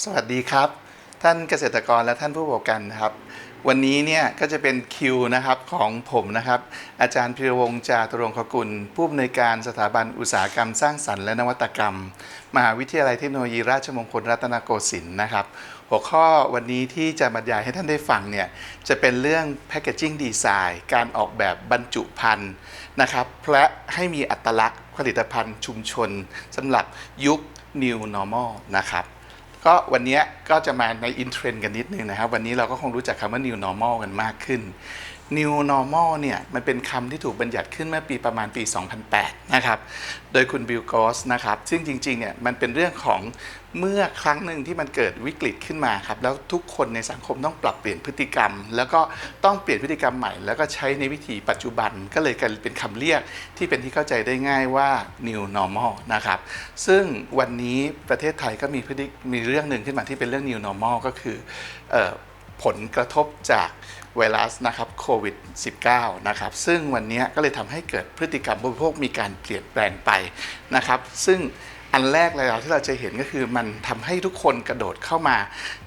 สวัสดีครับ ท่านเกษตรกรและท่านผู้ประกอบการนะครับ วันนี้เนี่ยก็จะเป็นคิวนะครับของผมนะครับ อาจารย์พิรวงศ์จาตุรงคกุล ผู้อำนวยการสถาบันอุตสาหกรรมสร้างสรรค์และนวัตกรรม มหาวิทยาลัยเทคโนโลยีราชมงคลรัตนโกสินทร์นะครับ หัวข้อวันนี้ที่จะบรรยายให้ท่านได้ฟังเนี่ยจะเป็นเรื่อง Packaging Design การออกแบบบรรจุภัณฑ์นะครับและให้มีอัตลักษณ์ผลิตภัณฑ์ชุมชนสำหรับยุค New Normal นะครับ ก็วันนี้ก็จะมาในอินเทรนด์กันนิดนึงนะครับ วันนี้เราก็คงรู้จักคำว่า new normal กันมากขึ้น new normal เนี่ยมันเป็นคำที่ถูกบัญญัติขึ้นเมื่อปีประมาณปี 2008 นะครับ โดยคุณบิลกอสนะครับ ซึ่งจริงๆเนี่ยมันเป็นเรื่องของเมื่อครั้งหนึ่งที่มันเกิดวิกฤตขึ้นมาครับ แล้วทุกคนในสังคมต้องปรับเปลี่ยนพฤติกรรม แล้วก็ต้องเปลี่ยนพฤติกรรมใหม่ แล้วก็ใช้ในวิถีปัจจุบันก็เลยกลายเป็นคำเรียกที่เป็นที่เข้าใจได้ง่ายว่า new normal นะครับ ซึ่งวันนี้ประเทศไทยก็มีพฤติมีเรื่องหนึ่งขึ้นมาที่เป็นเรื่อง new normal ก็คือออผลกระทบจาก ไวรัสนะครับโควิด -19 นะครับซึ่งวันนี้ก็เลยทำให้เกิดพฤติกรรมบริโภคมีการเปลี่ยนแปลงไปนะครับซึ่งอันแรกเลยที่เราจะเห็นก็คือมันทำให้ทุกคนกระโดดเข้ามา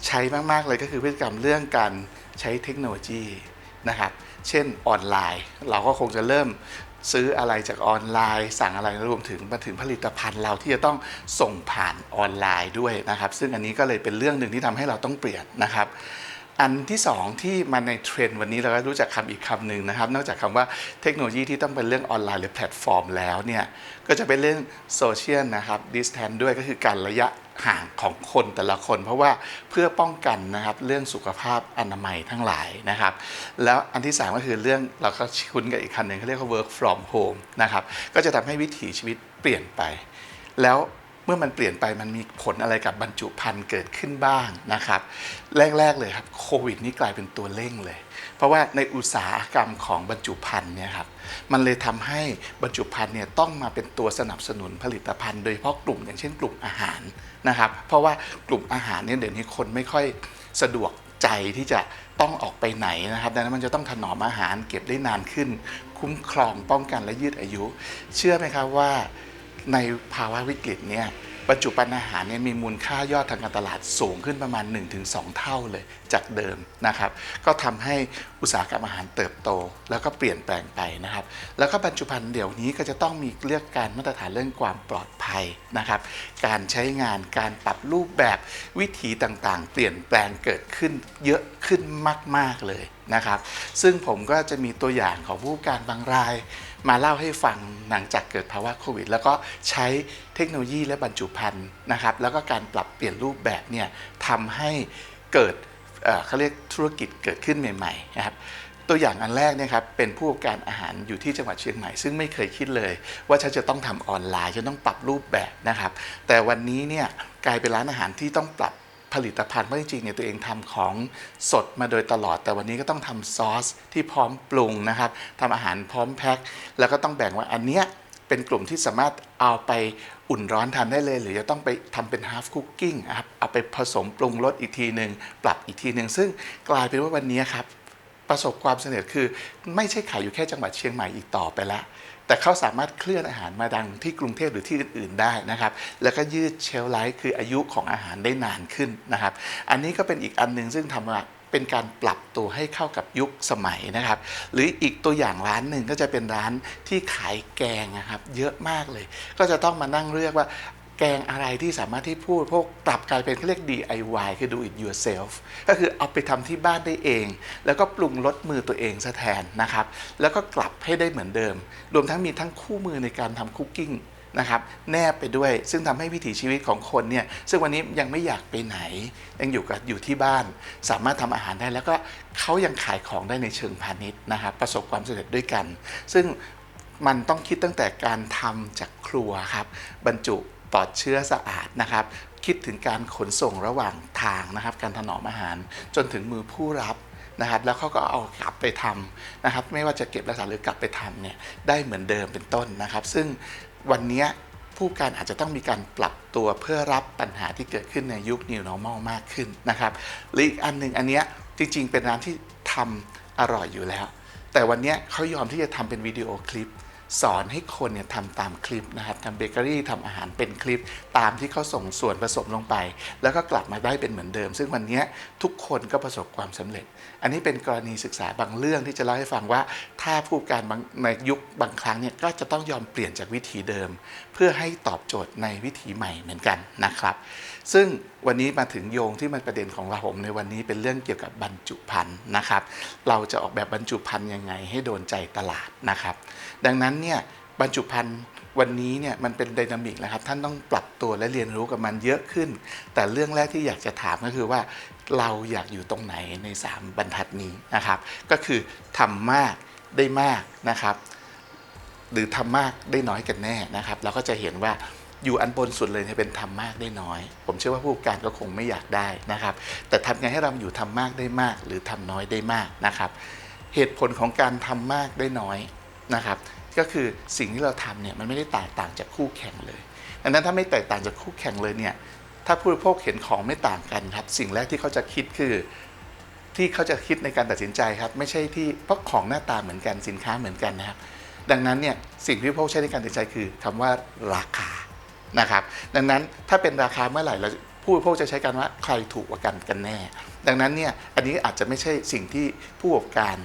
ใช้มาก ๆ เลยก็คือพฤติกรรมเรื่องการใช้เทคโนโลยีนะครับเช่นออนไลน์ เราก็คงจะเริ่มซื้ออะไรจากออนไลน์ สั่งอะไรรวมถึงมาถึงผลิตภัณฑ์เราที่จะต้องส่งผ่านออนไลน์ด้วยนะครับ ซึ่งอันนี้ก็เลยเป็นเรื่องหนึ่งที่ทำให้เราต้องเปลี่ยนนะครับ อันที่สองที่มาในเทรนด์วันนี้เราก็รู้จักคำอีกคำหนึ่งนะครับ นอกจากคำว่าเทคโนโลยีที่ต้องเป็นเรื่องออนไลน์หรือแพลตฟอร์มแล้วเนี่ย ก็จะเป็นเรื่องโซเชียลนะครับดิสแทนด้วยก็คือการระยะห่างของคนแต่ละคน เพราะว่าเพื่อป้องกันนะครับเรื่องสุขภาพอนามัยทั้งหลายนะครับ แล้วอันที่สามก็คือเรื่องเราก็คุ้นกับอีกคำหนึ่งเขาเรียกว่า work from home นะครับก็จะทำให้วิถีชีวิตเปลี่ยนไป แล้ว เมื่อมันเปลี่ยนไปมันมีผลอะไรกับบรรจุภัณฑ์เกิดขึ้นบ้างนะครับ แรก ๆ เลยครับโควิดนี่กลายเป็นตัวเร่งเลย เพราะว่าในอุตสาหกรรมของบรรจุภัณฑ์เนี่ยครับมันเลยทำให้บรรจุภัณฑ์เนี่ยต้องมาเป็นตัวสนับสนุนผลิตภัณฑ์ โดยเฉพาะกลุ่มอย่างเช่นกลุ่มอาหารนะครับ เพราะว่ากลุ่มอาหารเนี่ยเดี๋ยวนี้คนไม่ค่อยสะดวกใจที่จะต้องออกไปไหนนะครับ ดังนั้นมันจะต้องถนอมอาหารเก็บได้นานขึ้น คุ้มครองป้องกันและยืดอายุ เชื่อไหมครับว่า ในภาวะวิกฤตเนี่ยบรรจุภัณฑ์อาหารเนี่ยมีมูลค่ายอดทางการตลาดสูงขึ้นประมาณ 1-2 เท่าเลยจากเดิมนะครับ ก็ทำให้อุตสาหกรรมอาหารเติบโต แล้วก็เปลี่ยนแปลงไปนะครับ แล้วก็บรรจุภัณฑ์เดี๋ยวนี้ก็จะต้องมีเรื่องการมาตรฐานเรื่องความปลอดภัยนะครับ การใช้งานการปรับรูปแบบวิถีต่างๆ เปลี่ยนแปลงเกิดขึ้นเยอะขึ้นมาก ๆเลยนะครับ ซึ่งผมก็จะมีตัวอย่างของผู้การบางราย มาเล่าให้ฟังหลังจากเกิดภาวะโควิด แล้วก็ใช้เทคโนโลยีและบรรจุภัณฑ์นะครับ แล้วก็การปรับเปลี่ยนรูปแบบเนี่ยทำให้เกิดเขาเรียกธุรกิจเกิดขึ้นใหม่ๆนะครับตัวอย่างอันแรกเนี่ยครับเป็นผู้ประกอบการอาหารอยู่ที่จังหวัดเชียงใหม่ ซึ่งไม่เคยคิดเลย ว่าฉันจะต้องทำออนไลน์จะต้องปรับรูปแบบนะครับ แต่วันนี้เนี่ยกลายเป็นร้านอาหารที่ต้องปรับ ผลิตภัณฑ์เพราะจริงๆเนี่ยตัวเองทำของสดมาโดยตลอด แต่วันนี้ก็ต้องทำซอสที่พร้อมปรุงนะครับทำอาหารพร้อมแพ็คแล้วก็ต้องแบ่งว่าอันเนี้ยเป็นกลุ่มที่สามารถเอาไปอุ่นร้อนทานได้เลย หรือจะต้องไปทำเป็นฮาฟคุกกิ้งครับเอาไปผสมปรุงรสอีกทีหนึ่งปรับอีกทีหนึ่งซึ่งกลายเป็นว่าวันนี้ครับประสบความสำเร็จคือ ไม่ใช่ขายอยู่แค่จังหวัดเชียงใหม่อีกต่อไปแล้ว แต่เขาสามารถเคลื่อนอาหารมาดังที่กรุงเทพหรือที่อื่นๆได้นะครับ แล้วก็ยืดเชลฟ์ไลฟ์คืออายุของอาหารได้นานขึ้นนะครับ อันนี้ก็เป็นอีกอันหนึงซึ่งทำมาเป็นการปรับตัวให้เข้ากับยุคสมัยนะครับ หรืออีกตัวอย่างร้านหนึ่งก็จะเป็นร้านที่ขายแกงนะครับ เยอะมากเลย ก็จะต้องมานั่งเลือกว่า แกงอะไรที่สามารถที่พูดพวกปรับกลายเป็นเขาเรียก DIY คือ do it yourself ก็คือเอาไปทำที่บ้านได้เอง แล้วก็ปรุงรสมือตัวเองซะแทนนะครับ แล้วก็กลับให้ได้เหมือนเดิม รวมทั้งมีทั้งคู่มือในการทำคุกกิ้งนะครับแนบไปด้วยซึ่งทำให้วิถีชีวิตของคนเนี่ยซึ่งวันนี้ยังไม่อยากไปไหน ยังอยู่กับอยู่ที่บ้าน สามารถทำอาหารได้แล้วก็เขายังขายของได้ในเชิงพาณิชย์นะครับประสบความสำเร็จด้วยกัน ซึ่งมันต้องคิดตั้งแต่การทำจากครัวครับบรรจุ ปลอดเชื้อสะอาดนะครับ คิดถึงการขนส่งระหว่างทางนะครับ การถนอมอาหารจนถึงมือผู้รับนะครับแล้วเขาก็เอากลับไปทำนะครับ ไม่ว่าจะเก็บรักษาหรือกลับไปทำเนี่ยได้เหมือนเดิมเป็นต้นนะครับ ซึ่งวันนี้ผู้การอาจจะต้องมีการปรับตัวเพื่อรับปัญหาที่เกิดขึ้นในยุค New Normal มากขึ้นนะครับหรืออีกอันหนึ่งอันเนี้ยจริง ๆ เป็นร้านที่ทำอร่อยอยู่แล้ว แต่วันนี้เขายอมที่จะทำเป็นวิดีโอคลิป สอนให้คนเนี่ยทำตามคลิปนะครับทำเบเกอรี่ทำอาหารเป็นคลิป ตามที่เขาส่งส่วนผสมลงไป แล้วก็กลับมาได้เป็นเหมือนเดิม ซึ่งวันนี้ทุกคนก็ประสบความสำเร็จ อันนี้เป็นกรณีศึกษาบางเรื่องที่จะเล่าให้ฟังว่า ถ้าผู้การในยุคบางครั้งเนี่ยก็จะต้องยอมเปลี่ยนจากวิธีเดิม เพื่อให้ตอบโจทย์ในวิถีใหม่เหมือนกันนะครับ ซึ่งวันนี้มาถึงโยงที่มันประเด็นของเราผมในวันนี้เป็นเรื่องเกี่ยวกับบรรจุภัณฑ์นะครับ เราจะออกแบบบรรจุภัณฑ์ยังไงให้โดนใจตลาดนะครับ ดังนั้นเนี่ยบรรจุภัณฑ์วันนี้เนี่ยมันเป็นไดนามิกนะครับท่านต้องปรับตัวและเรียนรู้กับมันเยอะขึ้น แต่เรื่องแรกที่อยากจะถามก็คือว่า เราอยากอยู่ตรงไหนใน 3 บรรทัดนี้นะครับ ก็คือทำมากได้มากนะครับ หรือทำมากได้น้อยกันแน่นะครับ เราก็จะเห็นว่าอยู่อันบนสุดเลยเนี่ยเป็นทำมากได้น้อย ผมเชื่อว่าผู้การก็คงไม่อยากได้นะครับ แต่ทำไงให้เราอยู่ทำมากได้มาก หรือทำน้อยได้มากนะครับ เหตุผลของการทำมากได้น้อย นะครับก็คือสิ่งที่เราทำเนี่ยมันไม่ได้แตกต่างจากคู่แข่งเลยดังนั้นถ้าไม่แตกต่างจากคู่แข่งเลยเนี่ยถ้าผู้บริโภคเห็นของไม่ต่างกันครับ สิ่งแรกที่เขาจะคิดคือ ที่เขาจะคิดในการตัดสินใจครับ ไม่ใช่ที่เพราะของหน้าตาเหมือนกันสินค้าเหมือนกันนะครับ ดังนั้นเนี่ยสิ่งที่ผู้บริโภคใช้ในการตัดสินใจคือคำว่าราคานะครับ ดังนั้นถ้าเป็นราคาเมื่อไหร่เราผู้บริโภคจะใช้กันว่าใครถูกกว่ากันกันแน่ ดังนั้นเนี่ยอันนี้อาจจะไม่ใช่สิ่งที่ผู้ประกอบการ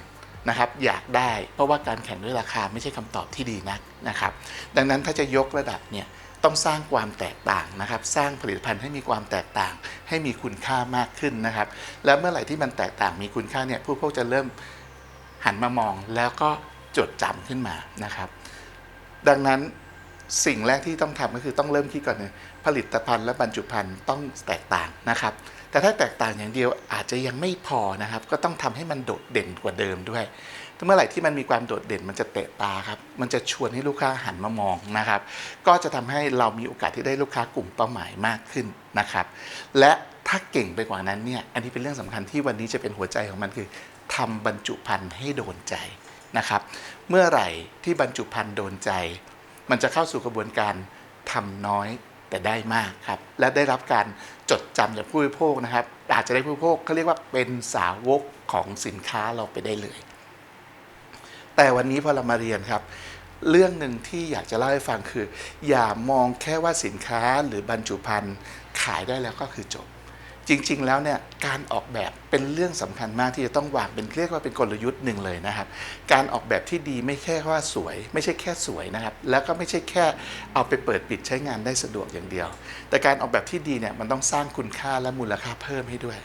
นะครับอยากได้ เพราะว่าการแข่งด้วยราคาไม่ใช่คำตอบที่ดีนักนะครับดังนั้นถ้าจะยกระดับเนี่ยต้องสร้างความแตกต่างนะครับ สร้างผลิตภัณฑ์ให้มีความแตกต่าง ให้มีคุณค่ามากขึ้นนะครับ แล้วเมื่อไหร่ที่มันแตกต่างมีคุณค่าเนี่ยผู้บริโภคจะเริ่มหันมามองแล้วก็จดจำขึ้นมานะครับ ดังนั้นสิ่งแรกที่ต้องทำก็คือต้องเริ่มคิดก่อนเลยผลิตภัณฑ์และบรรจุภัณฑ์ต้องแตกต่างนะครับ แต่ถ้าแตกต่างอย่างเดียวอาจจะยังไม่พอนะครับ ก็ต้องทำให้มันโดดเด่นกว่าเดิมด้วยเมื่อไหร่ที่มันมีความโดดเด่นมันจะเตะตาครับ มันจะชวนให้ลูกค้าหันมามองนะครับ ก็จะทำให้เรามีโอกาสที่ได้ลูกค้ากลุ่มเป้าหมายมากขึ้นนะครับ และถ้าเก่งไปกว่านั้นเนี่ย อันนี้เป็นเรื่องสำคัญที่วันนี้จะเป็นหัวใจของมันคือทำบรรจุภัณฑ์ให้โดนใจนะครับ เมื่อไหร่ที่บรรจุภัณฑ์โดนใจ มันจะเข้าสู่กระบวนการทำน้อย แต่ได้มากครับ และได้รับการจดจำจากผู้บริโภคนะครับ อาจจะได้ผู้บริโภคเขาเรียกว่าเป็นสาวกของสินค้าเราไปได้เลย แต่วันนี้พอเรามาเรียนครับ เรื่องหนึ่งที่อยากจะเล่าให้ฟังคือ อย่ามองแค่ว่าสินค้าหรือบรรจุภัณฑ์ขายได้แล้วก็คือจบ จริง ๆ แล้วเนี่ยการออกแบบเป็นเรื่องสำคัญมากที่จะต้องวางเป็นเรียกว่าเป็นกลยุทธ์หนึ่งเลยนะครับ การออกแบบที่ดีไม่แค่ว่าสวย ไม่ใช่แค่สวยนะครับ แล้วก็ไม่ใช่แค่เอาไปเปิดปิดใช้งานได้สะดวกอย่างเดียว แต่การออกแบบที่ดีเนี่ยมันต้องสร้างคุณค่าและมูลค่าเพิ่มให้ด้วย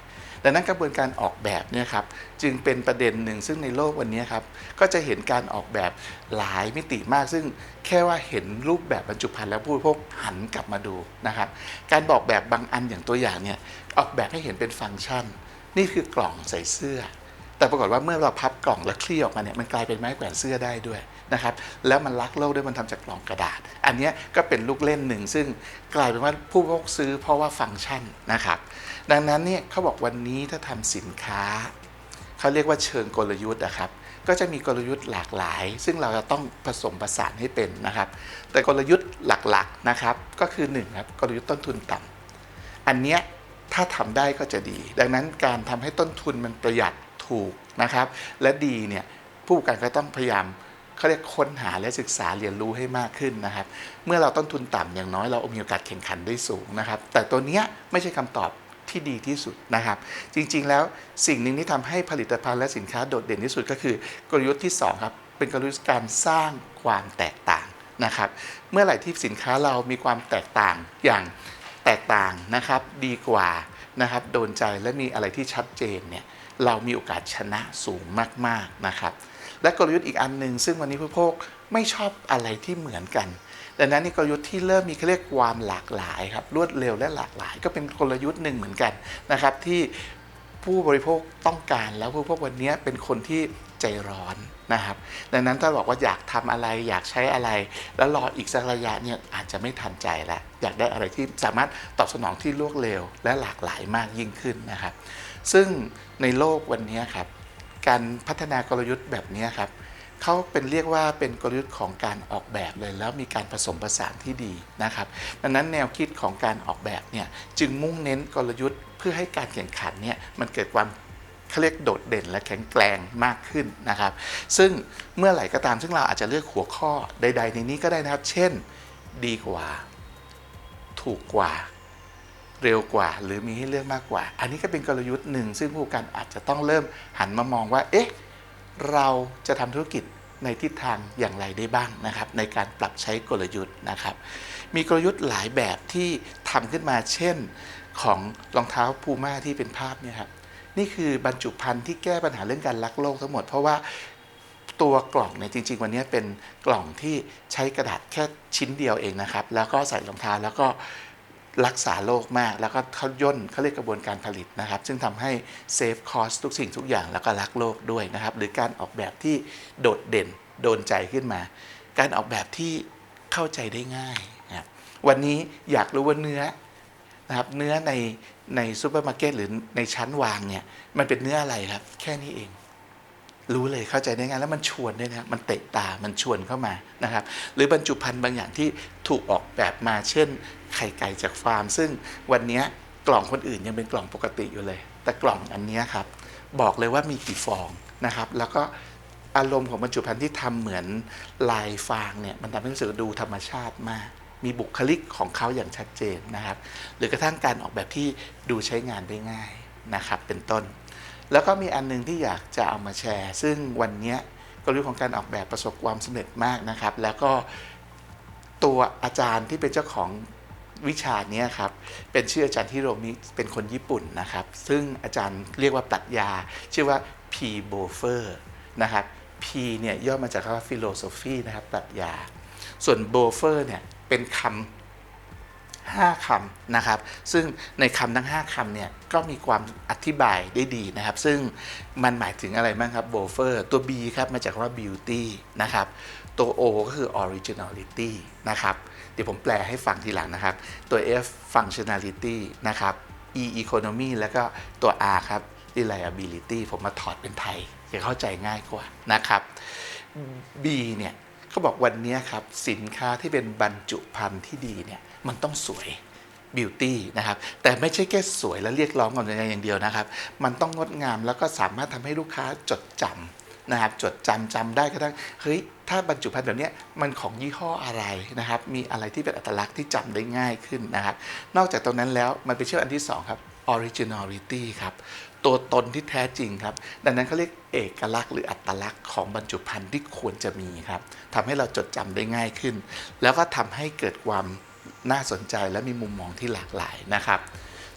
ดังนั้นกระบวนการออกแบบเนี่ยครับจึงเป็นประเด็นหนึ่งซึ่งในโลกวันนี้ครับก็จะเห็นการออกแบบหลายมิติมาก ซึ่งแค่ว่าเห็นรูปแบบบรรจุภัณฑ์แล้วผู้บริโภคหันกลับมาดูนะครับการบอกแบบบางอันอย่างตัวอย่างเนี่ย ออกแบบให้เห็นเป็นฟังก์ชัน นี่คือกล่องใส่เสื้อ แต่ปรากฏว่าเมื่อเราพับกล่องแล้วคลี่ออกมาเนี่ยมันกลายเป็นไม้แขวนเสื้อได้ด้วยนะครับแล้วมันรักโลกด้วยมันทำจากกล่องกระดาษ อันนี้ก็เป็นลูกเล่นหนึ่งซึ่งกลายเป็นว่าผู้บริโภคซื้อเพราะว่าฟังก์ชันนะครับ ดังนั้นเนี่ยเขาบอกวันนี้ถ้าทำสินค้าเขาเรียกว่าเชิงกลยุทธ์นะครับก็จะมีกลยุทธ์หลากหลาย ซึ่งเราจะต้องผสมผสานให้เป็นนะครับ แต่กลยุทธ์หลักๆนะครับก็คือ1ครับกลยุทธ์ต้นทุนต่ำอันเนี้ย ถ้าทำได้ก็จะดี ดังนั้นการทำให้ต้นทุนมันประหยัดถูกนะครับ และดีเนี่ยผู้ประกอบการก็ต้องพยายามเขาเรียกค้นหาและศึกษาเรียนรู้ให้มากขึ้นนะครับ เมื่อเราต้นทุนต่ำอย่างน้อยเรามีโอกาสแข่งขันได้สูงนะครับ แต่ตัวเนี้ยไม่ใช่คำตอบที่ดีที่สุดนะครับ จริงๆแล้วสิ่งหนึ่งที่ทำให้ผลิตภัณฑ์และสินค้าโดดเด่นที่สุดก็คือกลยุทธ์ที่สองครับเป็นกลยุทธ์การสร้างความแตกต่างนะครับ เมื่อไหร่ที่สินค้าเรามีความแตกต่างอย่าง แตกต่างนะครับดีกว่านะครับโดนใจและมีอะไรที่ชัดเจนเนี่ยเรามีโอกาสชนะสูงมากๆนะครับ และกลยุทธ์อีกอันหนึ่งซึ่งวันนี้ผู้บริโภคไม่ชอบอะไรที่เหมือนกัน ดังนั้นนี่กลยุทธ์ที่เริ่มมีเขาเรียกความหลากหลายครับรวดเร็วและหลากหลาย ก็เป็นกลยุทธ์หนึ่งเหมือนกันนะครับที่ผู้บริโภคต้องการแล้วผู้บริโภควันนี้เป็นคนที่ใจร้อน นะครับดังนั้นถ้าบอกว่าอยากทำอะไรอยากใช้อะไร แล้วรออีกสักระยะเนี่ยอาจจะไม่ทันใจแล้วอยากได้อะไรที่สามารถตอบสนองที่รวดเร็ว และหลากหลายมากยิ่งขึ้นนะครับ ซึ่งในโลกวันนี้ครับการพัฒนากลยุทธ์แบบนี้ครับเขาเป็นเรียกว่าเป็นกลยุทธ์ของการออกแบบเลย แล้วมีการผสมผสานที่ดีนะครับดังนั้นแนวคิดของการออกแบบเนี่ยจึงมุ่งเน้นกลยุทธ์เพื่อให้การแข่งขันเนี่ยมันเกิดความ เขาเรียกโดดเด่นและแข็งแกร่งมากขึ้นนะครับ ซึ่งเมื่อไหร่ก็ตามซึ่งเราอาจจะเลือกหัวข้อใด ๆ ในนี้ก็ได้นะครับ เช่นดีกว่า ถูกกว่าเร็วกว่า หรือมีให้เลือกมากกว่า อันนี้ก็เป็นกลยุทธ์หนึ่งซึ่งผู้กอบการอาจจะต้องเริ่มหันมามองว่า เอ๊ะ เราจะทำธุรกิจในทิศทางอย่างไรได้บ้างนะครับ ในการปรับใช้กลยุทธ์นะครับ มีกลยุทธ์หลายแบบที่ทำขึ้นมาเช่นของรองเท้าพูม่าที่เป็นภาพเนี่ยครับ นี่คือบรรจุภัณฑ์ที่แก้ปัญหาเรื่องการลักโลกทั้งหมด เพราะว่าตัวกล่องเนี่ยจริง ๆ วันนี้เป็นกล่องที่ใช้กระดาษแค่ชิ้นเดียวเองนะครับ แล้วก็ใส่รองเท้าแล้วก็รักษาโลกมาก แล้วก็เขาย่นเขาเรียกกระบวนการผลิตนะครับ ซึ่งทำให้เซฟคอสทุกสิ่งทุกอย่างแล้วก็รักโลกด้วยนะครับ หรือการออกแบบที่โดดเด่นโดนใจขึ้นมา การออกแบบที่เข้าใจได้ง่ายนะครับวันนี้อยากรู้ว่าเนื้อ นะครับเนื้อในในซูเปอร์มาร์เก็ตหรือในชั้นวางเนี่ยมันเป็นเนื้ออะไรครับ แค่นี้เอง รู้เลยเข้าใจได้ง่ายแล้วมันชวนด้วยนะมันเตะตามันชวนเข้ามานะครับ หรือบรรจุภัณฑ์บางอย่างที่ถูกออกแบบมาเช่น ไข่ไก่จากฟาร์ม ซึ่งวันนี้กล่องคนอื่นยังเป็นกล่องปกติอยู่เลย แต่กล่องอันนี้ครับ บอกเลยว่ามีกี่ฟองนะครับ แล้วก็อารมณ์ของบรรจุภัณฑ์ที่ทำเหมือนลายฟางเนี่ยมันทำให้รู้สึกดูธรรมชาติมาก มีบุคลิกของเขาอย่างชัดเจนนะครับ หรือกระทั่งการออกแบบที่ดูใช้งานได้ง่ายนะครับ เป็นต้น แล้วก็มีอันหนึงที่อยากจะเอามาแชร์ ซึ่งวันนี้กลยุทธ์ของการออกแบบประสบความสำเร็จมากนะครับ แล้วก็ตัวอาจารย์ที่เป็นเจ้าของวิชานี้ครับ เป็นชื่ออาจารย์ฮิโรมิเป็นคนญี่ปุ่นนะครับ ซึ่งอาจารย์เรียกว่าปรัชญา ชื่อว่า P. b o f e r นะครับ P เนี่ยย่อมาจากคำว่า philosophy นะครับปรัชญา ส่วน b o f e r เนี่ย เป็นคำ5คำนะครับ ซึ่งในคำทั้ง 5คำเนี่ยก็มีความอธิบายได้ดีนะครับ ซึ่งมันหมายถึงอะไรบ้างครับ b o f e r ตัว B ครับมาจากคำว่า beauty นะครับ ตัว O ก็คือ originality นะครับ เดี๋ยวผมแปลให้ฟังทีหลังนะครับ ตัว F functionality นะครับ E economy แล้วก็ตัว R ครับ reliability ผมมาถอดเป็นไทยจะเข้าใจง่ายกว่านะครับ B เนี่ย เขาบอกวันนี้ครับ สินค้าที่เป็นบรรจุภัณฑ์ที่ดีเนี่ยมันต้องสวยบิวตี้นะครับแต่ไม่ใช่แค่สวยและเรียกร้องความสนใจอย่างเดียวนะครับ มันต้องงดงามแล้วก็สามารถทำให้ลูกค้าจดจำนะครับจดจำจำได้ก็ได้เฮ้ยถ้าบรรจุภัณฑ์แบบนี้มันของยี่ห้ออะไรนะครับ มีอะไรที่เป็นอัตลักษณ์ที่จำได้ง่ายขึ้นนะครับ นอกจากตรงนั้นแล้วมันไปเชื่ออันที่สองครับ originality ครับ ตัวตนที่แท้จริงครับ ดังนั้นเขาเรียกเอกลักษณ์หรืออัตลักษณ์ของบรรจุภัณฑ์ที่ควรจะมีครับทำให้เราจดจำได้ง่ายขึ้น แล้วก็ทำให้เกิดความน่าสนใจและมีมุมมองที่หลากหลายนะครับ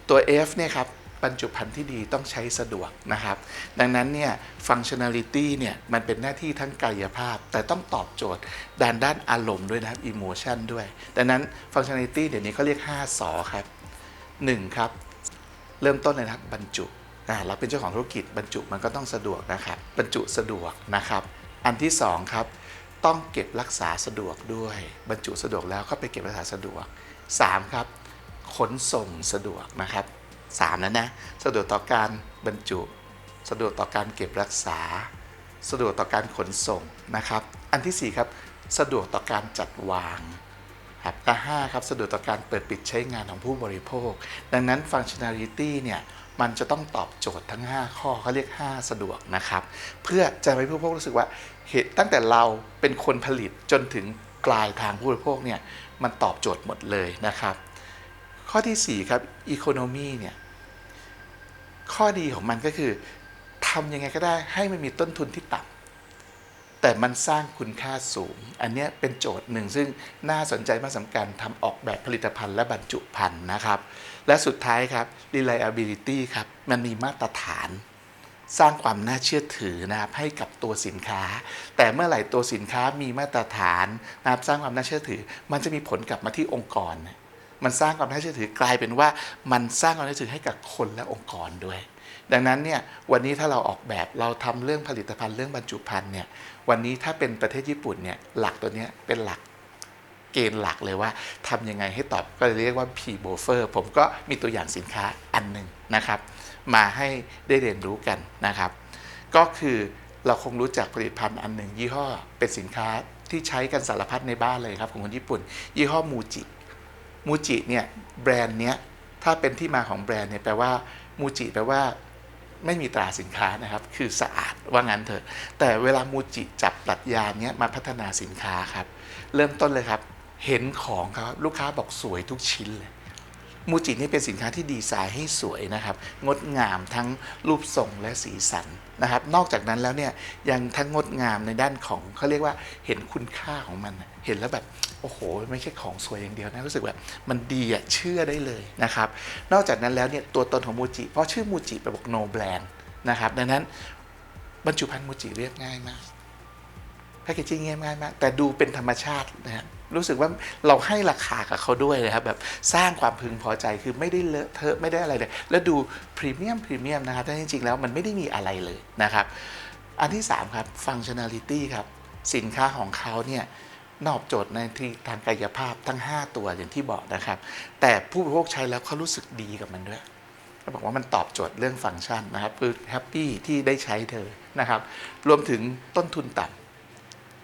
ตัว F เนี่ยครับบรรจุภัณฑ์ที่ดีต้องใช้สะดวกนะครับ ดังนั้นเนี่ย functionality เนี่ยมันเป็นหน้าที่ทั้งกายภาพ แต่ต้องตอบโจทย์ด้านด้านอารมณ์ด้วยนะครับ emotion ด้วย ดังนั้น functionality เดี๋ยวนี้เขาเรียก 5สอครับ 1 ครับ เริ่มต้นเลยนะครับบรรจุ เราเป็นเจ้าของธุรกิจบรรจุมันก็ต้องสะดวกนะครับ บรรจุสะดวกนะครับ อันที่สองครับต้องเก็บรักษาสะดวกด้วย บรรจุสะดวกแล้วก็ไปเก็บรักษาสะดวกสามครับ ขนส่งสะดวกนะครับสามแล้วนะสะดวกต่อการบรรจุ สะดวกต่อการเก็บรักษา สะดวกต่อการขนส่งนะครับ อันที่สี่ครับ สะดวกต่อการจัดวางครับและ5ครับสะดวกต่อการเปิดปิดใช้งานของผู้บริโภค ดังนั้น functionality เนี่ย มันจะต้องตอบโจทย์ทั้ง 5 ข้อเขาเรียก 5 สะดวกนะครับ เพื่อจะให้ผู้บริโภครู้สึกว่าเหตุตั้งแต่เราเป็นคนผลิตจนถึงปลายทางผู้บริโภคเนี่ยมันตอบโจทย์หมดเลยนะครับ ข้อทีสี่4 ครับอีโคโนมีเนี่ยข้อดีของมันก็คือทำยังไงก็ได้ให้มันมีต้นทุนที่ต่ำ แต่มันสร้างคุณค่าสูง อันนี้เป็นโจทย์หนึ่ง ซึ่งน่าสนใจมากสำคัญทำออกแบบผลิตภัณฑ์และบรรจุภัณฑ์นะครับ และสุดท้ายครับ reliability ครับ มันมีมาตรฐานสร้างความน่าเชื่อถือนะครับให้กับตัวสินค้า แต่เมื่อไหร่ตัวสินค้ามีมาตรฐานนะครับสร้างความน่าเชื่อถือ มันจะมีผลกลับมาที่องค์กร มันสร้างความน่าเชื่อถือกลายเป็นว่า มันสร้างความน่าเชื่อถือให้กับคนและองค์กรด้วย ดังนั้นเนี่ยวันนี้ถ้าเราออกแบบเราทำเรื่องผลิตภัณฑ์เรื่องบรรจุภัณฑ์เนี่ย วันนี้ถ้าเป็นประเทศญี่ปุ่นเนี่ยหลักตัวนี้เป็นหลักเกณฑ์หลักเลยว่าทำยังไงให้ตอบก็เรียกว่า P b o f e r ผมก็มีตัวอย่างสินค้าอันหนึ่งนะครับ มาให้ได้เรียนรู้กันนะครับ ก็คือเราคงรู้จักผลิตภัณฑ์อันหนึ่งยี่ห้อเป็นสินค้าที่ใช้กันสารพัดในบ้านเลยครับของคนญี่ปุ่น ยี่ห้อมูจิมูจิเนี่ยแบรนด์เนี้ยถ้าเป็นที่มาของแบรนด์เนี่ยแปลว่ามูจิแปลว่า ไม่มีตราสินค้านะครับ คือสะอาดว่างั้นเถอะ แต่เวลามูจิจับปรัชญาเนี้ยมาพัฒนาสินค้าครับ เริ่มต้นเลยครับ เห็นของครับลูกค้าบอกสวยทุกชิ้นเลย มูจินี่เป็นสินค้าที่ดีไซน์ให้สวยนะครับ งดงามทั้งรูปทรงและสีสันนะครับ นอกจากนั้นแล้วเนี่ยยังทั้งงดงามในด้านของเขาเรียกว่าเห็นคุณค่าของมันเห็นแล้วแบบโอ้โห ไม่ใช่ของสวยอย่างเดียวนะ รู้สึกแบบมันดีอะเชื่อได้เลยนะครับ นอกจากนั้นแล้วเนี่ยตัวตนของมูจิเพราะชื่อมูจิแปลบอก no brand นะครับดังนั้นบรรจุภัณฑ์มูจิเรียบง่ายมากแพคเกจิ้งง่ายมาก แต่ดูเป็นธรรมชาตินะฮะ รู้สึกว่าเราให้ราคากับเขาด้วยนะครับแบบสร้างความพึงพอใจคือไม่ได้เลอะเทอะไม่ได้อะไรเลยแล้วดูพรีเมียมพรีเมียมนะครับแต่จริงๆแล้วมันไม่ได้มีอะไรเลยนะครับ อันที่ 3 ครับ functionality ครับ สินค้าของเขาเนี่ยนอบโจทย์ในที่ทางกายภาพทั้ง 5 ตัวอย่างที่บอกนะครับ แต่ผู้บริโภคใช้แล้วเขารู้สึกดีกับมันด้วยเขาบอกว่ามันตอบโจทย์เรื่องฟังก์ชันนะครับคือแฮปปี้ที่ได้ใช้เธอนะครับ รวมถึงต้นทุนต่ำ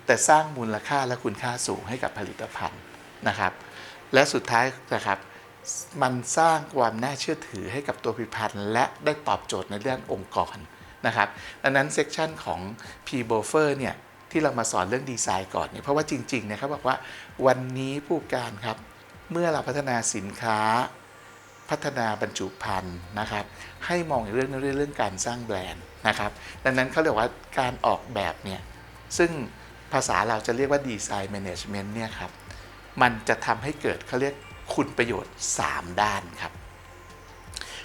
แต่สร้างมูลค่าและคุณค่าสูงให้กับผลิตภัณฑ์นะครับ และสุดท้ายนะครับมันสร้างความน่าเชื่อถือให้กับตัวผลิตภัณฑ์ และได้ตอบโจทย์ในเรื่ององค์กรนะครับดังนั้นเซกชันของ p b o f e r เนี่ยที่เรามาสอนเรื่องดีไซน์ก่อนเนี่ยเพราะว่าจริงๆเนี่ยเขาบอกว่าวันนี้ผู้การครับเมื่อเราพัฒนาสินค้าพัฒนาบรรจุภัณฑ์นะครับให้มองในเรื่องเรื่องการสร้างแบรนด์นะครับดังนั้นเขาเรียกว่าการออกแบบเนี่ยซึ่ง ภาษาเราจะเรียกว่าดีไซน์แมネจเมนต์เนี่ยครับ มันจะทำให้เกิดเขาเรียกคุณประโยชน์ 3 ด้านครับ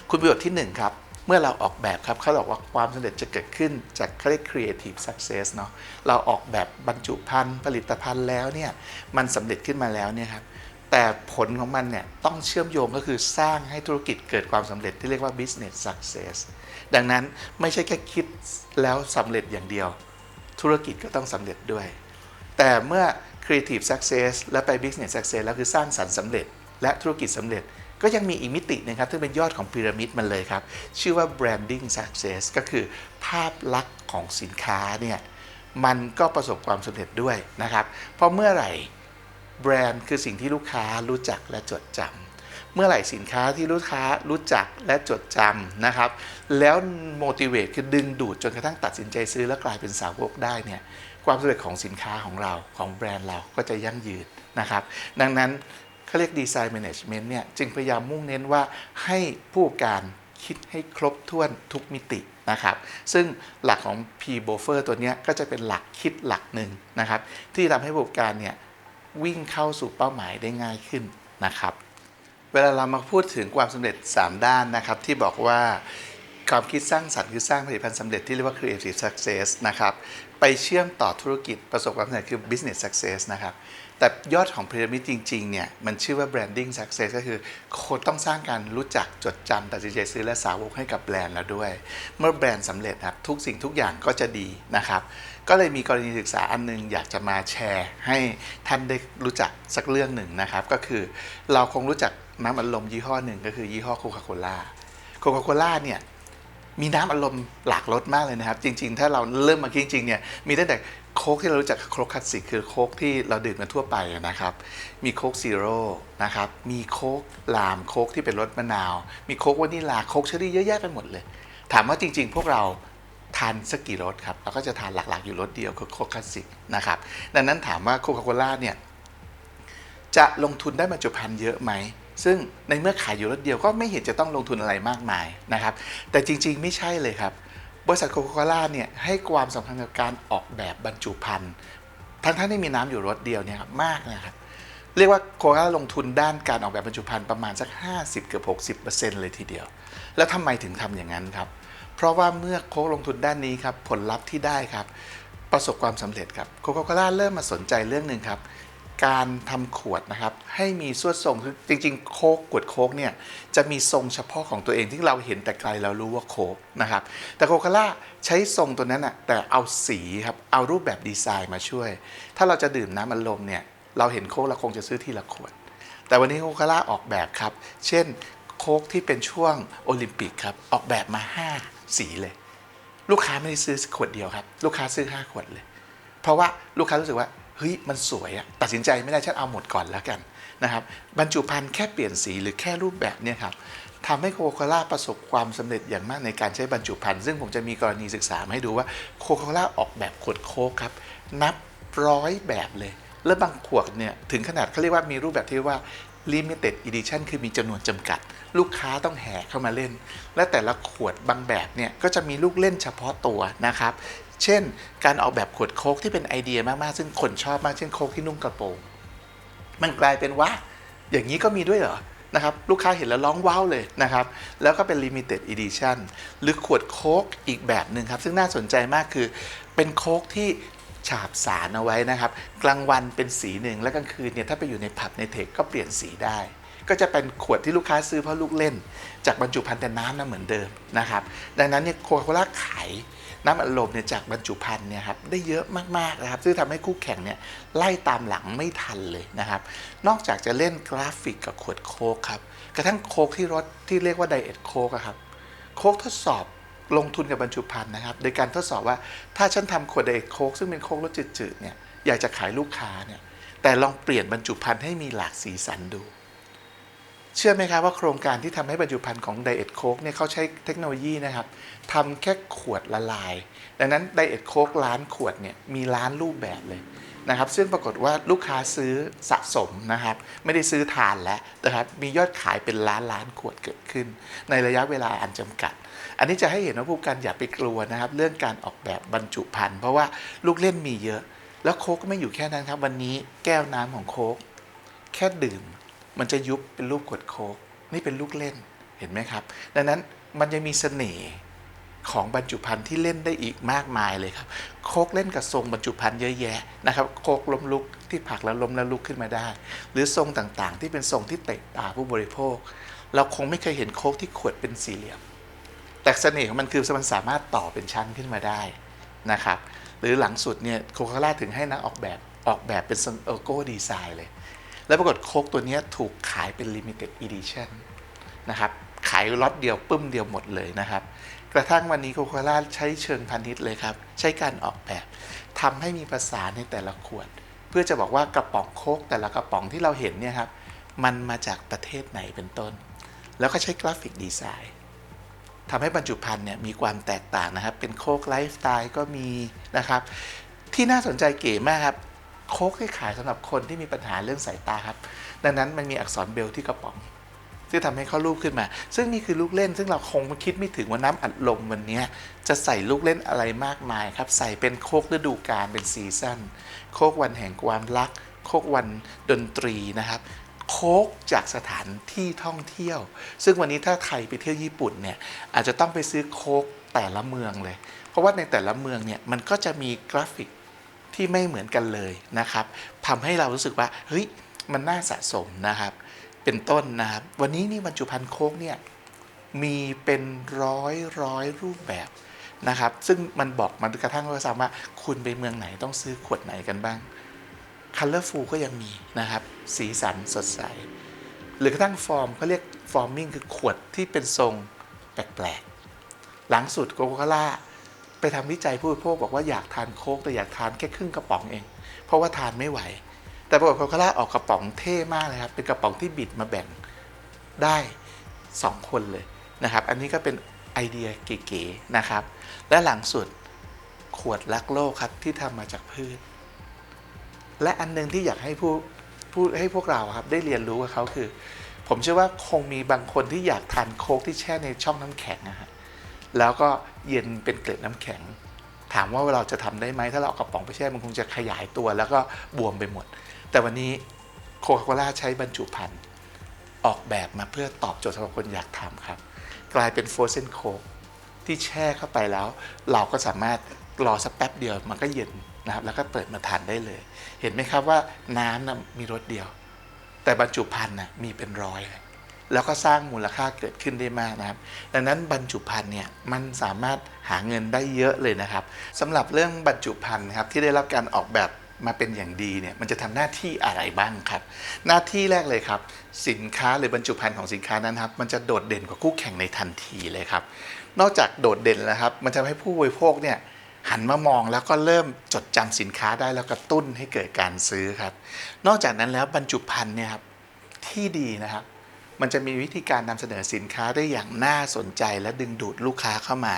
คุณประโยชน์ที่ 1 ครับ เมื่อเราออกแบบครับเขาบอกว่าความสำเร็จจะเกิดขึ้นจากเขาเรียก creative success เนาะเราออกแบบบรรจุภัณฑ์ผลิตภัณฑ์แล้วเนี่ยมันสำเร็จขึ้นมาแล้วเนี่ยครับแต่ผลของมันเนี่ยต้องเชื่อมโยงก็คือสร้างให้ธุรกิจเกิดความสำเร็จที่เรียกว่า business success ดังนั้นไม่ใช่แค่คิดแล้วสำเร็จอย่างเดียว ธุรกิจก็ต้องสำเร็จด้วย แต่เมื่อ creative success และไป business success แล้วคือสร้างสรรค์สำเร็จ และธุรกิจสำเร็จ ก็ยังมีอีกมิติหนึงครับที่เป็นยอดของพีระมิดมันเลยครับ ชื่อว่า branding success ก็คือภาพลักษณ์ของสินค้าเนี่ยมันก็ประสบความสำเร็จด้วยนะครับ เพราะเมื่อไหร่แบรนด์คือสิ่งที่ลูกค้ารู้จักและจดจำเมื่อไหร่สินค้าที่ลูกค้ารู้จักและจดจำนะครับ แล้ว motivate คือดึงดูดจนกระทั่งตัดสินใจซื้อและกลายเป็นสาวกได้เนี่ย ความสำเร็จของสินค้าของเราของแบรนด์เราก็จะยั่งยืนนะครับ ดังนั้นเขาเรียกดีไซน์แมネจเมนต์เนี่ยจึงพยายามมุ่งเน้นว่าให้ผู้การคิดให้ครบถ้วนทุกมิตินะครับ ซึ่งหลักของ P b o f e r ตัวนี้ก็จะเป็นหลักคิดหลักหนึ่งนะครับ ที่ทำให้ผู้กอบการเนี่ยวิ่งเข้าสู่เป้าหมายได้ง่ายขึ้นนะครับ เวลาเรามาพูดถึงความสำเร็จ 3 ด้านนะครับที่บอกว่า ความคิดสร้างสรรค์คือสร้างผลิตภัณฑ์สำเร็จที่เรียกว่า creative success นะครับ ไปเชื่อมต่อธุรกิจประสบความสำเร็จคือ business success นะครับ แต่ยอดของพีระมิดจริง ๆ เนี่ย มันชื่อว่า branding success ก็คือคนต้องสร้างการรู้จักจดจำตัดสินใจซื้อและสาวกให้กับแบรนด์เราด้วย เมื่อแบรนด์สำเร็จครับ ทุกสิ่งทุกอย่างก็จะดีนะครับ ก็เลยมีกรณีศึกษาอันนึงอยากจะมาแชร์ให้ท่านได้รู้จักสักเรื่องหนึ่งนะครับ ก็คือเราคงรู้จักน้ำอัดลมยี่ห้อหนึ่งก็คือยี่ห้อโคคาโคล่าโคคาโคล่าเนี่ย มีน้ำอารมณ์หลากรสมากเลยนะครับ จริง ๆ ถ้าเราเริ่มมาจริงๆเนี่ยมีตั้งแต่โค้กที่เรารู้จักโค้กคลาสสิกคือโค้กที่เราดื่มกันทั่วไปนะครับ มีโค้กซีโร่นะครับ มีโค้กลามโค้กที่เป็นรสมะนาว มีโค้กวานิลาโค้กเชอรี่เยอะแยะไปหมดเลย ถามว่าจริง ๆ พวกเราทานสักกี่รสครับเราก็จะทานหลักๆอยู่รสเดียวคือโค้กคลาสสิกนะครับดังนั้นถามว่าโคคาโคล่าเนี่ยจะลงทุนได้บรรจุภัณฑ์เยอะไหม ซึ่งในเมื่อขายอยู่รถเดียวก็ไม่เห็นจะต้องลงทุนอะไรมากมายนะครับ แต่จริงๆ ไม่ใช่เลยครับ บริษัทโคคาโคล่าเนี่ยให้ความสำคัญกับการออกแบบบรรจุภัณฑ์ทั้งท่านที่มีน้ำอยู่รถเดียวเนี่ยครับมากนะครับ เรียกว่าโคคาโคล่าลงทุนด้านการออกแบบบรรจุภัณฑ์ประมาณสัก 50 เกือบ 60 เลยทีเดียว แล้วทำไมถึงทำอย่างนั้นครับ เพราะว่าเมื่อโคลงทุนด้านนี้ครับ ผลลัพธ์ที่ได้ครับ ประสบความสำเร็จครับโคคาโคล่าเริ่มมาสนใจเรื่องหนึ่งครับ การทำขวดนะครับให้มีสวดทรงคือจริง ๆ โคกขวดโคกเนี่ยจะมีทรงเฉพาะของตัวเองที่เราเห็นแต่ไกลเรารู้ว่าโคกนะครับแต่โคคาล่าใช้ทรงตัวนั้นอะแต่เอาสีครับเอารูปแบบดีไซน์มาช่วย ถ้าเราจะดื่มน้ำอัดลมเนี่ยเราเห็นโคกเราคงจะซื้อทีละขวด แต่วันนี้โคคาล่าออกแบบครับ เช่นโคกที่เป็นช่วงโอลิมปิกครับออกแบบมา 5 สีเลย ลูกค้าไม่ได้ซื้อขวดเดียวครับ ลูกค้าซื้อ 5 ขวดเลย เพราะว่าลูกค้ารู้สึกว่า เฮ้ยมันสวยอะตัดสินใจไม่ได้ฉันเอาหมดก่อนแล้วกันนะครับบรรจุภัณฑ์แค่เปลี่ยนสีหรือแค่รูปแบบเนี่ยครับทำให้โคคาล่าประสบความสำเร็จอย่างมากในการใช้บรรจุภัณฑ์ซึ่งผมจะมีกรณีศึกษามาให้ดูว่าโคคาล่าออกแบบขวดโค้กครับนับร้อยแบบเลย และบางขวดเนี่ยถึงขนาดเขาเรียกว่ามีรูปแบบที่ว่า limited edition คือมีจำนวนจำกัด ลูกค้าต้องแห่เข้ามาเล่น และแต่ละขวดบางแบบเนี่ยก็จะมีลูกเล่นเฉพาะตัวนะครับ เช่น การออกแบบขวดโค้กที่เป็นไอเดียมากๆ ซึ่งคนชอบมากเช่นโค้กที่นุ่งกระโปรงมันกลายเป็นว่าอย่างนี้ก็มีด้วยเหรอนะครับลูกค้าเห็นแล้วร้องว้าวเลยนะครับ แล้วก็เป็น limited edition หรือขวดโค้กอีกแบบหนึ่งครับ ซึ่งน่าสนใจมากคือเป็นโค้กที่ฉาบสารเอาไว้นะครับ กลางวันเป็นสีหนึ่ง และกลางคืนเนี่ยถ้าไปอยู่ในผับในเทคก็เปลี่ยนสีได้ ก็จะเป็นขวดที่ลูกค้าซื้อเพราะลูกเล่น จากบรรจุภัณฑ์แต่น้ำนะเหมือนเดิมนะครับ ดังนั้นเนี่ยโคคาโคล่าขาย น้ำอัดลมเนี่ยจากบรรจุภัณฑ์เนี่ยครับได้เยอะมากๆนะครับ ซึ่งทำให้คู่แข่งเนี่ยไล่ตามหลังไม่ทันเลยนะครับ นอกจากจะเล่นกราฟิกกับขวดโค้กครับกระทั่งโค้กที่รถที่เรียกว่าไดเอทโค้กครับโค้กทดสอบลงทุนกับบรรจุภัณฑ์นะครับ โดยการทดสอบว่าถ้าฉันทำขวดไดเอทโค้กซึ่งเป็นโค้กรสจืดๆเนี่ยอยากจะขายลูกค้าเนี่ยแต่ลองเปลี่ยนบรรจุภัณฑ์ให้มีหลากสีสันดู เชื่อไหมครับว่าโครงการที่ทำให้บรรจุภัณฑ์ของไดเอทโค้กเนี่ยเขาใช้เทคโนโลยีนะครับทำแค่ขวดละลาย ดังนั้นไดเอทโค้กล้านขวดเนี่ยมีล้านรูปแบบเลยนะครับ ซึ่งปรากฏว่าลูกค้าซื้อสะสมนะครับ ไม่ได้ซื้อทานแล้วนะครับ มียอดขายเป็นล้านล้านขวดเกิดขึ้น ในระยะเวลาอันจำกัด อันนี้จะให้เห็นว่าผู้การอย่าไปกลัวนะครับ เรื่องการออกแบบบรรจุภัณฑ์เพราะว่าลูกเล่นมีเยอะ แล้วโค้กก็ไม่อยู่แค่นั้นครับ วันนี้แก้วน้ำของโค้กแค่ดื่ม มันจะยุบเป็นรูปขวดโค้กนี่เป็นลูกเล่นเห็นไหมครับ ดังนั้นมันยังมีเสน่ห์ของบรรจุภัณฑ์ที่เล่นได้อีกมากมายเลยครับ โค้กเล่นกับทรงบรรจุภัณฑ์เยอะแยะนะครับ โค้กล้มลุกที่ผลักแล้วล้มแล้วลุกขึ้นมาได้ หรือทรงต่างๆ ที่เป็นทรงที่เตะตาผู้บริโภค เราคงไม่เคยเห็นโค้กที่ขวดเป็นสี่เหลี่ยม แต่เสน่ห์ของมันคือมันสามารถต่อเป็นชั้นขึ้นมาได้นะครับ หรือหลังสุดเนี่ยโคคา c ่าถึงให้นักออกแบบออกแบบเป็นโลโก้ดีไซน์เลย แล้วปรากฏโค้กตัวนี้ถูกขายเป็น limited edition นะครับขายล็อตเดียวปึ้มเดียวหมดเลยนะครับ กระทั่งวันนี้โคคา c ่าใช้เชิงพาณิชย์เลยครับ ใช้การออกแบบทำให้มีภาษาในแต่ละขวด เพื่อจะบอกว่ากระป๋องโค้กแต่ละกระป๋องที่เราเห็นเนี่ยครับมันมาจากประเทศไหนเป็นต้น แล้วก็ใช้กราฟิกดีไซน์ทำให้บรรจุภัณฑ์เนี่ยมีความแตกต่างนะครับ เป็นโค้กไลฟ์สไตล์ก็มีนะครับ ที่น่าสนใจเก๋มากครับ โค้กที่ขายสำหรับคนที่มีปัญหาเรื่องสายตาครับ ดังนั้นมันมีอักษรเบลที่กระป๋องที่ทำให้เขารูปขึ้นมา ซึ่งนี่คือลูกเล่น ซึ่งเราคงคิดไม่ถึงว่าน้ำอัดลมวันนี้จะใส่ลูกเล่นอะไรมากมายครับ ใส่เป็นโคกฤดูกาลเป็นซีซั่น โคกวันแห่งความรัก โคกวันดนตรีนะครับ โค้กจากสถานที่ท่องเที่ยว ซึ่งวันนี้ถ้าใครไปเที่ยวญี่ปุ่นเนี่ยอาจจะต้องไปซื้อโค้กแต่ละเมืองเลย เพราะว่าในแต่ละเมืองเนี่ยมันก็จะมีกราฟิก ที่ไม่เหมือนกันเลยนะครับทำให้เรารู้สึกว่าเฮ้ยมันน่าสะสมนะครับ เป็นต้นนะครับ วันนี้นี่บรรจุภัณฑ์โค้กเนี่ยมีเป็นร้อยร้อยรูปแบบนะครับ ซึ่งมันบอกมันกระทั่งว่าสามารถคุณไปเมืองไหนต้องซื้อขวดไหนกันบ้าง Colorful ก็ยังมีนะครับ สีสันสดใส หรือกระทั่งฟอร์มเขาเรียกฟอร์มิงคือขวดที่เป็นทรงแปลกๆ หลังสุดโกโก a ล่า ไปทำวิจัยผู้บริโภคบอกว่าอยากทานโค้กแต่อยากทานแค่ครึ่งกระป๋องเอง เพราะว่าทานไม่ไหว แต่ปรากฏโกโก a ล่าออกกระป๋องเท่มากเลยครับ เป็นกระป๋องที่บิดมาแบ่งได้ 2 คนเลยนะครับ อันนี้ก็เป็นไอเดียเก๋ๆนะครับ และหลังสุดขวดรักโลกครับที่ทำมาจากพืช และอันหนึงที่อยากให้ผู้ผู้ให้พวกเราครับได้เรียนรู้กับเขาคือ ผมเชื่อว่าคงมีบางคนที่อยากทานโค้กที่แช่ในช่องน้ำแข็งนะฮะ แล้วก็เย็นเป็นเกล็ดน้ำแข็ง ถามว่าเราจะทำได้ไหมถ้าเราเอากระป๋องไปแช่มันคงจะขยายตัว แล้วก็บวมไปหมด แต่วันนี้โคคาโคล่าใช้บรรจุภัณฑ์ออกแบบมาเพื่อตอบโจทย์สำหรับคนอยากทำครับ กลายเป็นโฟรเซนโค้กที่แช่เข้าไปแล้ว เราก็สามารถรอสักแป๊บเดียวมันก็เย็นนะครับแล้วก็เปิดมาทานได้เลย เห็นไหมครับว่าน้ำนะมีรสเดียว แต่บรรจุภัณฑ์นะมีเป็นร้อยเลย แล้วก็สร้างมูลค่าเกิดขึ้นได้มากนะครับ ดังนั้นบรรจุภัณฑ์เนี่ยมันสามารถหาเงินได้เยอะเลยนะครับสำหรับเรื่องบรรจุภัณฑ์นะครับที่ได้รับการออกแบบมาเป็นอย่างดีเนี่ยมันจะทำหน้าที่อะไรบ้างครับ หน้าที่แรกเลยครับ สินค้าหรือบรรจุภัณฑ์ของสินค้านั้นครับ มันจะโดดเด่นกว่าคู่แข่งในทันทีเลยครับ นอกจากโดดเด่นแล้วครับ มันจะให้ผู้บริโภคเนี่ยหันมามองแล้วก็เริ่มจดจำสินค้าได้แล้วกระตุ้นให้เกิดการซื้อครับ นอกจากนั้นแล้วบรรจุภัณฑ์เนี่ยครับที่ดีนะครับ มันจะมีวิธีการนำเสนอสินค้าได้อย่างน่าสนใจและดึงดูดลูกค้าเข้ามา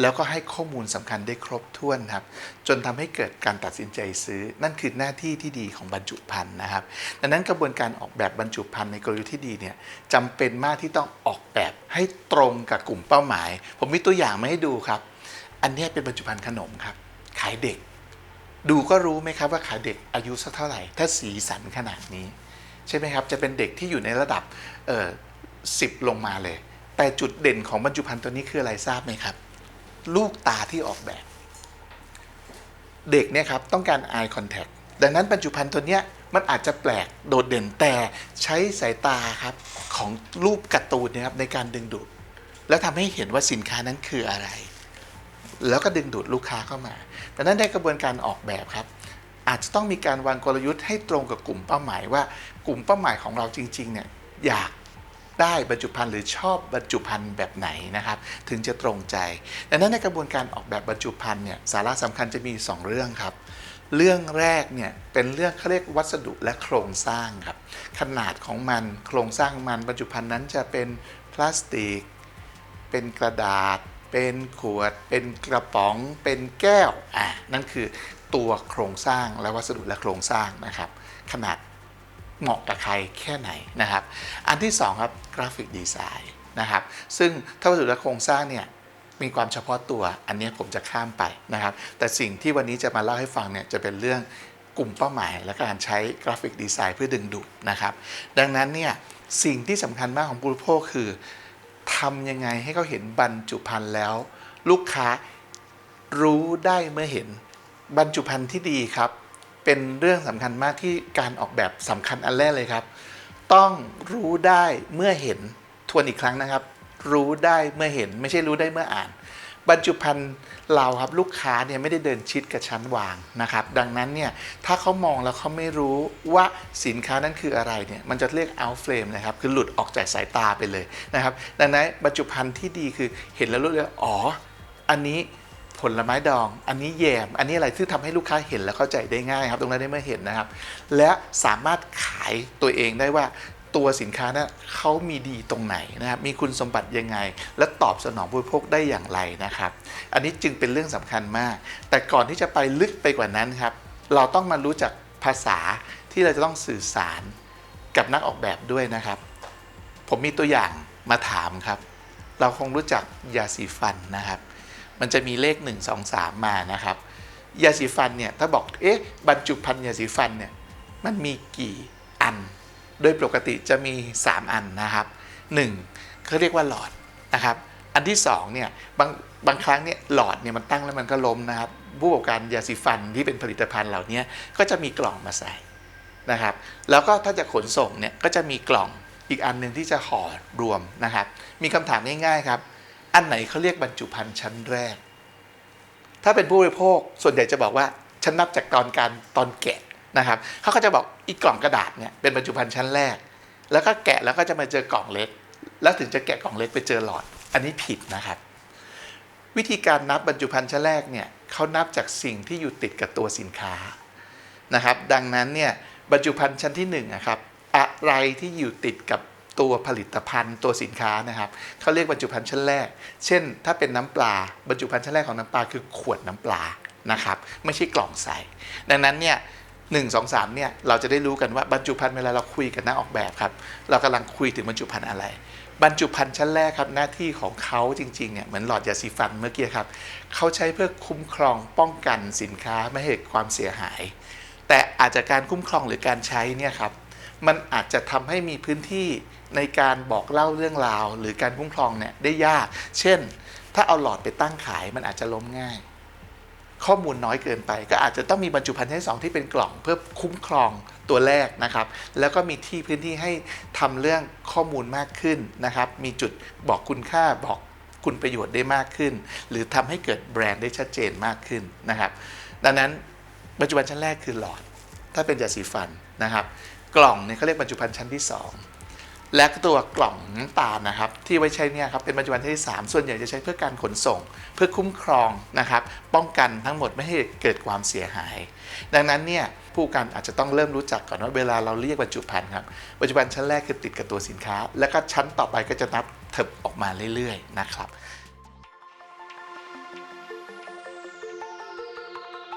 แล้วก็ให้ข้อมูลสำคัญได้ครบถ้วนครับ จนทำให้เกิดการตัดสินใจซื้อ นั่นคือหน้าที่ที่ดีของบรรจุภัณฑ์นะครับ ดังนั้นกระบวนการออกแบบบรรจุภัณฑ์ในกลยุทธ์ที่ดีเนี่ยจำเป็นมากที่ต้องออกแบบให้ตรงกับกลุ่มเป้าหมาย ผมมีตัวอย่างมาให้ดูครับ อันนี้เป็นบรรจุภัณฑ์ขนมครับ ขายเด็ก ดูก็รู้ไหมครับว่าขายเด็กอายุสักเท่าไหร่ ถ้าสีสันขนาดนี้ ใช่ไหมครับ จะเป็นเด็กที่อยู่ในระดับสิบลงมาเลย แต่จุดเด่นของบรรจุภัณฑ์ตัวนี้คืออะไรทราบไหมครับ ลูกตาที่ออกแบบ เด็กเนี่ยครับต้องการ eye contact ดังนั้นบรรจุภัณฑ์ตัวเนี้ยมันอาจจะแปลกโดดเด่นแต่ใช้สายตาครับของรูปการ์ตูนนะครับในการดึงดูด แล้วทำให้เห็นว่าสินค้านั้นคืออะไร แล้วก็ดึงดูดลูกค้าเข้ามาดังนั้นในกระบวนการออกแบบครับอาจจะต้องมีการวางกลยุทธ์ให้ตรงกับกลุ่มเป้าหมายว่า กลุ่มเป้าหมายของเราจริงๆเนี่ยอยากได้บรรจุภัณฑ์หรือชอบบรรจุภัณฑ์แบบไหนนะครับ ถึงจะตรงใจดังนั้นในกระบวนการออกแบบบรรจุภัณฑ์เนี่ยสาระสำคัญจะมี 2 เรื่องครับ เรื่องแรกเนี่ยเป็นเรื่องเขาเรียกวัสดุและโครงสร้างครับขนาดของมันโครงสร้างมันบรรจุภัณฑ์นั้นจะเป็นพลาสติก เป็นกระดาษ เป็นขวด เป็นกระป๋อง เป็นแก้วอ่านั่นคือตัวโครงสร้างและวัสดุและโครงสร้างนะครับ ขนาด เหมาะกับใครแค่ไหนนะครับ อันที่สองครับกราฟิกดีไซน์นะครับ ซึ่งถ้าวัสดุและโครงสร้างเนี่ยมีความเฉพาะตัว อันนี้ผมจะข้ามไปนะครับ แต่สิ่งที่วันนี้จะมาเล่าให้ฟังเนี่ยจะเป็นเรื่องกลุ่มเป้าหมาย และการใช้กราฟิกดีไซน์เพื่อดึงดูดนะครับ ดังนั้นเนี่ยสิ่งที่สำคัญมากของผู้บริโภคคือทำยังไงให้เขาเห็นบรรจุภัณฑ์แล้ว ลูกค้ารู้ได้เมื่อเห็นบรรจุภัณฑ์ที่ดีครับ เป็นเรื่องสำคัญมากที่การออกแบบสำคัญอันแรกเลยครับ ต้องรู้ได้เมื่อเห็นทวนอีกครั้งนะครับ รู้ได้เมื่อเห็นไม่ใช่รู้ได้เมื่ออ่าน บรรจุภัณฑ์เราครับลูกค้าเนี่ยไม่ได้เดินชิดกับชั้นวางนะครับ ดังนั้นเนี่ยถ้าเขามองแล้วเขาไม่รู้ว่าสินค้านั้นคืออะไรเนี่ยมันจะเรียก out frame นะครับคือหลุดออกจากสายตาไปเลยนะครับ ดังนั้นบรรจุภัณฑ์ที่ดีคือเห็นแล้วรู้เลยอ๋ออันนี้ ผลไม้ดอง อันนี้แยม อันนี้อะไรที่ทำให้ลูกค้าเห็นแล้วเข้าใจได้ง่ายครับ ตรงนั้นได้เมื่อเห็นนะครับ และสามารถขายตัวเองได้ว่าตัวสินค้านะั้นเขามีดีตรงไหนนะครับ มีคุณสมบัติยังไง และตอบสนองผู้บริโภคได้อย่างไรนะครับ อันนี้จึงเป็นเรื่องสำคัญมาก แต่ก่อนที่จะไปลึกไปกว่านั้นครับ เราต้องมารู้จักภาษาที่เราจะต้องสื่อสารกับนักออกแบบด้วยนะครับ ผมมีตัวอย่างมาถามครับ เราคงรู้จักยาสีฟันนะครับ มันจะมีเลข 1 2 3 มานะครับยาสีฟันเนี่ยถ้าบอกเอ๊ะบรรจุภัณฑ์ยาสีฟันเนี่ยมันมีกี่อัน โดยปกติจะมี 3 อันนะครับ1เขาเรียกว่าหลอดนะครับอันที่2เนี่ยบางบางครั้งเนี่ยหลอดเนี่ยมันตั้งแล้วมันก็ล้มนะครับผู้ประกอบการยาสีฟันที่เป็นผลิตภัณฑ์เหล่านี้ก็จะมีกล่องมาใส่นะครับ แล้วก็ถ้าจะขนส่งเนี่ยก็จะมีกล่องอีกอันหนึ่งที่จะห่อรวมนะครับ มีคำถามง่ายๆครับ อันไหนเขาเรียกบรรจุภัณฑ์ชั้นแรก ถ้าเป็นผู้บริโภคส่วนใหญ่จะบอกว่าฉันนับจากตอนการตอนแกะนะครับเขาก็จะบอกอีกกล่องกระดาษเนี่ยเป็นบรรจุภัณฑ์ชั้นแรก แล้วก็แกะแล้วก็จะมาเจอกล่องเล็ก แล้วถึงจะแกะกล่องเล็กไปเจอหลอด อันนี้ผิดนะครับ วิธีการนับบรรจุภัณฑ์ชั้นแรกเนี่ยเขานับจากสิ่งที่อยู่ติดกับตัวสินค้านะครับ ดังนั้นเนี่ยบรรจุภัณฑ์ชั้นที่1นะครับอะไรที่อยู่ติดกับ ตัวผลิตภัณฑ์ตัวสินค้านะครับเขาเรียกบรรจุภัณฑ์ชั้นแรก เช่น ถ้าเป็นน้ำปลาบรรจุภัณฑ์ชั้นแรกของน้ำปลาคือขวดน้ำปลานะครับไม่ใช่กล่องใสดังนั้นเนี่ยหนึ่งสองสามเนี่ยเราจะได้รู้กันว่าบรรจุภัณฑ์เวลาเราคุยกับนักออกแบบครับ เรากำลังคุยถึงบรรจุภัณฑ์อะไร บรรจุภัณฑ์ชั้นแรกครับหน้าที่ของเขาจริงๆเนี่ยเหมือนหลอดยาสีฟันเมื่อกี้ครับเขาใช้เพื่อคุ้มครองป้องกันสินค้าไม่ให้เกิดความเสียหาย แต่อาจจะการคุ้มครองหรือการใช้เนี่ยครับ มันอาจจะทำให้มีพื้นที่ในการบอกเล่าเรื่องราว หรือการคุ้มครองเนี่ยได้ยาก เช่น ถ้าเอาหลอดไปตั้งขายมันอาจจะล้มง่าย ข้อมูลน้อยเกินไป ก็อาจจะต้องมีบรรจุภัณฑ์ชั้นสองที่เป็นกล่องเพื่อคุ้มครองตัวแรกนะครับ แล้วก็มีที่พื้นที่ให้ทำเรื่องข้อมูลมากขึ้นนะครับ มีจุดบอกคุณค่าบอกคุณประโยชน์ได้มากขึ้น หรือทำให้เกิดแบรนด์ได้ชัดเจนมากขึ้นนะครับ ดังนั้นบรรจุภัณฑ์ชั้นแรกคือหลอด ถ้าเป็นยาสีฟันนะครับ กล่องเนี่ยเขาเรียกบรรจุภัณฑ์ชั้นที่ 2 และตัวกล่องน้ำตาลนะครับ ที่ไว้ใช้เนี่ยครับเป็นบรรจุภัณฑ์ที่ 3 ส่วนใหญ่จะใช้เพื่อการขนส่ง เพื่อคุ้มครองนะครับ ป้องกันทั้งหมดไม่ให้เกิดความเสียหาย ดังนั้นเนี่ยผู้กันอาจจะต้องเริ่มรู้จักก่อนว่าเวลาเราเรียกบรรจุภัณฑ์ครับบรรจุภัณฑ์ชั้นแรกคือติดกับตัวสินค้า แล้วก็ชั้นต่อไปก็จะนับเถิบออกมาเรื่อยๆนะครับ